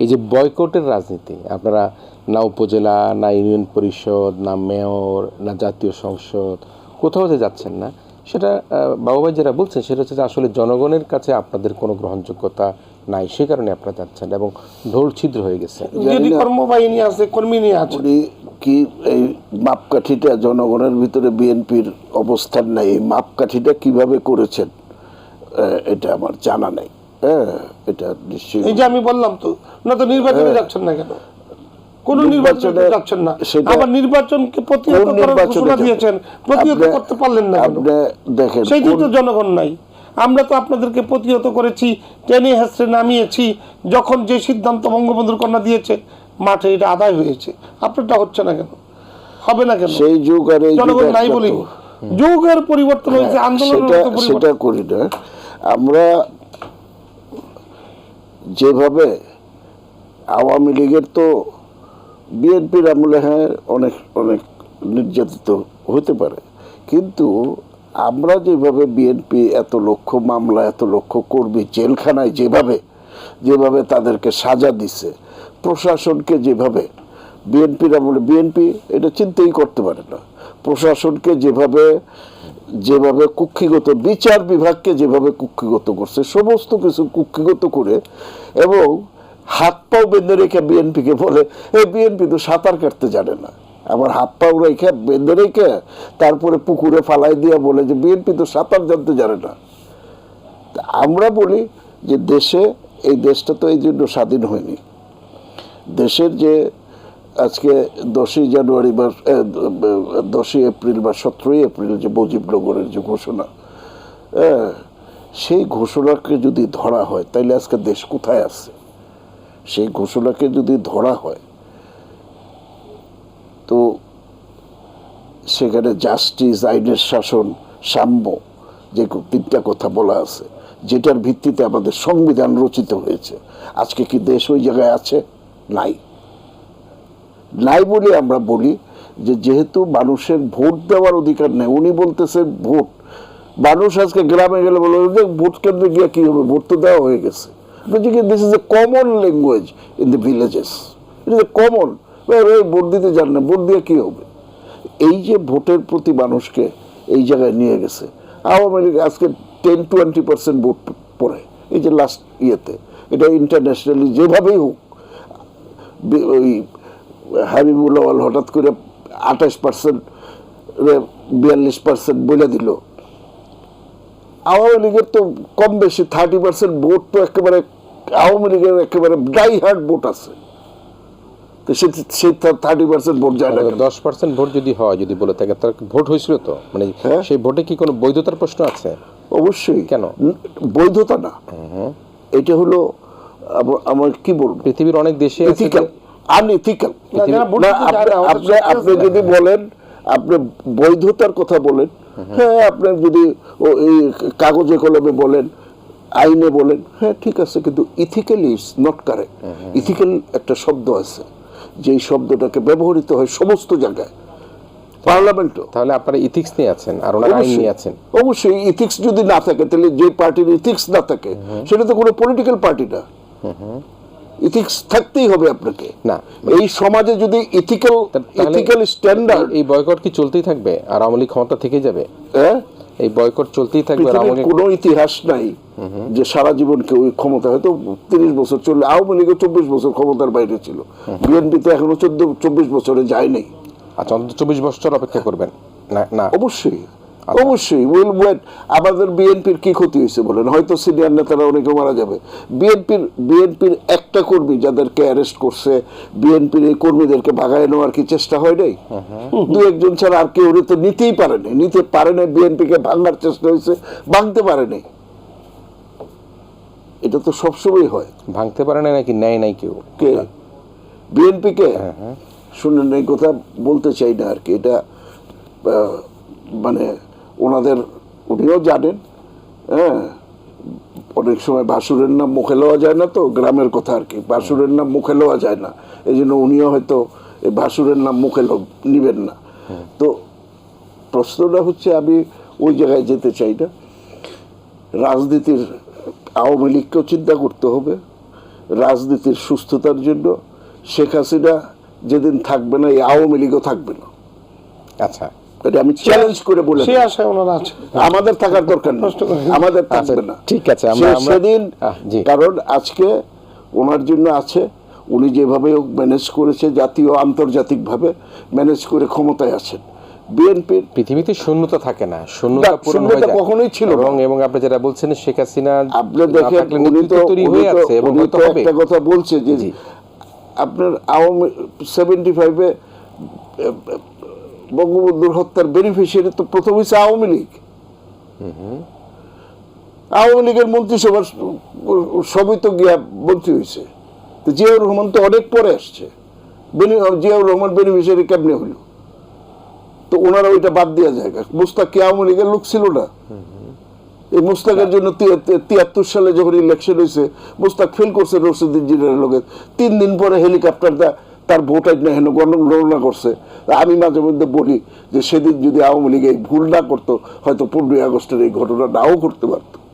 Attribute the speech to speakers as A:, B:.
A: এই যে বয়কটের রাজনীতি আপনারা না উপজেলা না ইউনিয়ন পরিষদ না মেয়র না জাতীয় সংসদ কোথাও যে যাচ্ছেন না সেটা আহ, বাবু ভাই যেটা বলছেন সেটা হচ্ছে যে আসলে জনগণের কাছে আপনাদের কোনো গ্রহণযোগ্যতা নাই সে কারণে আপনারা যাচ্ছেন এবং ঢোল ছিদ্র হয়ে গেছে।
B: যদি কর্মবাহিনী আছে কর্মী নিয়ে আছে।
C: কি এই মাপকাঠিটা জনগণের ভিতরে বিএনপির অবস্থান নাই এই মাপকাঠিটা কীভাবে করেছেন এটা আমার জানা নাই। হ্যাঁ এটা নিশ্চয়ই।
B: এই যে আমি বললাম তো না তো নির্বাচনে যাচ্ছেন না কেন? কোন নির্বাচনে
C: নির্বাচনে
B: যাচ্ছেন না। আবার নির্বাচনকে প্রতিহত করার ঘোষণা দিয়েছেন। প্রতিহত করতে পারলেন না
C: আপনি দেখেন
B: সেইটাই তো জনগণ নাই। আমরা তো আপনাদেরকে প্রতিহত করেছি টেনে হেসড়ে নামিয়েছি যখন যে সিদ্ধান্ত বঙ্গবন্ধুর কন্যা দিয়েছে মাঠে এটা আদায় হয়েছে। আপনারটা হচ্ছে না কেন? হবে না কেন?
C: সেই যুগ আর
B: জনগণ নাই বলি যুগের পরিবর্তন হয়েছে আন্দোলনের
C: সেটা সেটা করি না। আমরা যেভাবে আওয়ামী লীগের তো বিএনপির আমলে হ্যাঁ অনেক অনেক নির্যাতিত হতে পারে। কিন্তু আমরা যেভাবে বিএনপি এত লক্ষ মামলা, এত লক্ষ কর্মী জেলখানায় যেভাবে যেভাবে তাদেরকে সাজা দিছে, প্রশাসনকে যেভাবে, বিএনপির আমলে, বিএনপি এটা চিন্তাই করতে পারে না। প্রশাসনকে যেভাবে যেভাবে কুক্ষিগত, বিচার বিভাগকে যেভাবে কুক্ষিগত করছে, সমস্ত কিছু কুক্ষিগত করে এবং হাত পাও বেঁধে রেখে বিএনপিকে বলে এই বিএনপি তো সাঁতার কাটতে জানে না। আবার হাত পাও রেখে বেঁধে রেখে তারপরে পুকুরে ফালাই দিয়ে বলে যে, বিএনপি তো সাঁতার জানতে জানে না। আমরা বলি যে, দেশে, এই দেশটা তো এই জন্য স্বাধীন হয়নি। দেশের যে আজকে দশই জানুয়ারি বা দশই এপ্রিল বা সতেরোই এপ্রিল যে মুজিবনগরের যে ঘোষণা সেই ঘোষণাকে যদি ধরা হয়, তাইলে আজকে দেশ কোথায় আছে? সেই ঘোষণাকে যদি ধরা হয়, তো সেখানে জাস্টিস, আইনের শাসন, সাম্য, যে তিনটা কথা বলা আছে, যেটার ভিত্তিতে আমাদের সংবিধান রচিত হয়েছে, আজকে কি দেশ ওই জায়গায় আছে? নাই। নাই বলে আমরা বলি যে যেহেতু মানুষের ভোট দেওয়ার অধিকার নেই, উনি বলতেছে ভোট। মানুষ আজকে গ্রামে গেলে বলে যে ভোট কেন্দ্রে গিয়ে কি হবে? ভোট তো দেওয়া হয়ে গেছে। This is a common language in the villages it is a common vote দিতে জান না, ভোট দিয়ে কি হবে? এই যে ভোটের প্রতি মানুষকে এই জায়গায় নিয়ে গেছে, আওয়ামী লীগ আজকে টেন টোয়েন্টি পার্সেন্ট ভোট পড়ে, এই যে লাস্ট ইয়েতে। এটা ইন্টারন্যাশনালি যেভাবেই হোক, বি- ওই হাবিবুল্লাহ হঠাৎ করে আঠাশ পার্সেন্ট বিয়াল্লিশ পার্সেন্ট বলে দিল। আওয়ামী লীগের তো কম বেশি থার্টি পার্সেন্ট ভোট তো একেবারে আওয়ামী লীগের একেবারে ড্রাই হার্ড ভোট আছে। তো সে সে থার্টি পার্সেন্ট ভোট যায় না
A: দশ পার্সেন্ট ভোট যদি হয় যদি বলে থাকে তার ভোট হয়েছিল তো? মানে
C: হ্যাঁ।
A: সেই ভোটে কি কোনো বৈধতার প্রশ্ন আছে?
C: অবশ্যই।
A: কেন?
C: বৈধতা না। এটা হলো আমার কি বলব?
A: পৃথিবীর অনেক দেশে
C: আনইথিক্যাল আপনি আপনি। যদি বলেন আপনি বৈধতার কথা বলেন হ্যাঁ আপনার যদি এই কাগজে কলমে বলেন আইনে বলেন হ্যাঁ ঠিক আছে কিন্তু ethically it's not correct ethical একটা শব্দ আছে যেই শব্দটাকে ব্যবহৃত হয় সমস্ত জায়গায় পার্লামেন্টও।
A: তাহলে আপনারা ইথিক্স নিয়ে আছেন আর ওনারা আইন নিয়ে আছেন।
C: অবশ্যই ইথিক্স যদি না থাকে তাহলে যে পার্টির ইথিক্স না থাকে সেটা তো কোনো পলিটিক্যাল পার্টি না। ইথিক্স থাকতেই হবে আপনাকে।
A: না।
C: এই সমাজে যদি ইথিক্যাল ইথিক্যাল স্ট্যান্ডার্ড
A: এই বয়কট কি চলতেই থাকবে? আর আওয়ামী লীগ ক্ষমতা থেকে যাবে?
C: হ্যাঁ?
A: এই বয়কট চলতেই থাকবে আওয়ামী
C: কোনো ইতিহাস নাই যে সারা জীবন কেউ ওই ক্ষমতা হয়তো তিরিশ বছর চললে আওয়ামী লীগও চব্বিশ বছর ক্ষমতার বাইরে ছিল। বিএনপি তো এখনও চোদ্দ চব্বিশ বছরে যায়নি
A: আচ্ছা অন্তত চব্বিশ বছর অপেক্ষা করবেন। না না।
C: অবশ্যই। অবশ্যই উইল ওয়েট আমাদের বিএনপির কি ক্ষতি হয়েছে বলেন? হয়তো সিনিয়র নেতারা অনেকে মারা যাবে। বিএনপির বিএনপির একটা কর্মী যাদেরকে অ্যারেস্ট করছে বিএনপির এই কর্মীদেরকে ভাগায় নেওয়ার কি চেষ্টা হয় নাই? দু একজন ছাড়া আর কেউ তো নিতেই পারে নাই। নিতে পারে নাই বিএনপিকে ভাঙার চেষ্টা হয়েছে ভাঙতে পারে নাই। এটা তো সবসময় হয়।
A: ভাঙতে পারে না নাকি নেয় নাই কেউ?
C: কে? বিএনপিকে শুনেন এই কথা বলতে চাই না আর কি। এটা মানে ওনাদের উনিও জানেন হ্যাঁ। অনেক সময় ভাসুরের নাম মুখে লওয়া যায় না তো গ্রামের কথা আর কি। ভাসুরের নাম মুখে লওয়া যায় না। এই জন্য উনিও হয়তো এই ভাসুরের নাম মুখে নিবেন না। তো প্রশ্নটা হচ্ছে আমি ওই জায়গায় যেতে চাই না। রাজনীতির আওয়ামী লীগকেও চিন্তা করতে হবে। রাজনীতির সুস্থতার জন্য শেখ হাসিনা যেদিন থাকবে না এই আওয়ামী লীগও থাকবে না।
A: আচ্ছা।
C: আমি চ্যালেঞ্জ করে বলে
B: সে
C: দিই।
B: আশায় আছে।
C: আমাদের থাকার দরকার নেই। আমাদের থাকবে
A: আচ্ছা,
C: না।
A: ঠিক আছে, আমরা-
C: সেদিন কারণ আজকে ওনার জন্য আছে উনি যেভাবে ম্যানেজ করেছে জাতীয় ম্যানেজ করে ক্ষমতায় আছেন। বিএনপির
A: পৃথিবীতে শূন্যতা থাকে না। শূন্যতা পূরণ হয়ে যায়।
C: কখনোই ছিল।
A: এবং এবং আপনি যেটা বলছেন শেখ হাসিনা
C: আপনি দেখেন উনি তো
A: হয়ে আছে এবং হয়তো হবে।
C: একটা কথা বলছে যে আপনার আওয়ামী সেভেন্টি ফাইভে বঙ্গবন্ধুর হত্যার বেনিফিশিয়ারি তো প্রথম হয়েছে আওয়ামী লীগ। আওয়ামী লীগের মন্ত্রিসভার সবই তো গিয়া মন্ত্রী হয়েছে। তো জিয়াউর রহমান তো অনেক পরে আসছে। জিয়াউর রহমান বেনিফিশিয়ারি কেমনে হলো? তো ওনারা ওইটা বাদ দেওয়া যায়। মুস্তাক কি আওয়ামী লীগের লোক ছিল না? এই মুস্তাকের জন্য তিয়াত্তর সালে যখন ইলেকশন হয়েছে মুস্তাক ফেল করছে রশিদ ইঞ্জিনিয়ারের লোকের তিন দিন পরে হেলিকপ্টার দা তার ভোট হেন গণনা করছে। আমি মাঝে মধ্যে বলি যে সেদিন যদি আওয়ামী লীগ এই ভুল না করতো, হয়তো পনেরোই আগস্টের এই ঘটনা নাও করতে পারতো।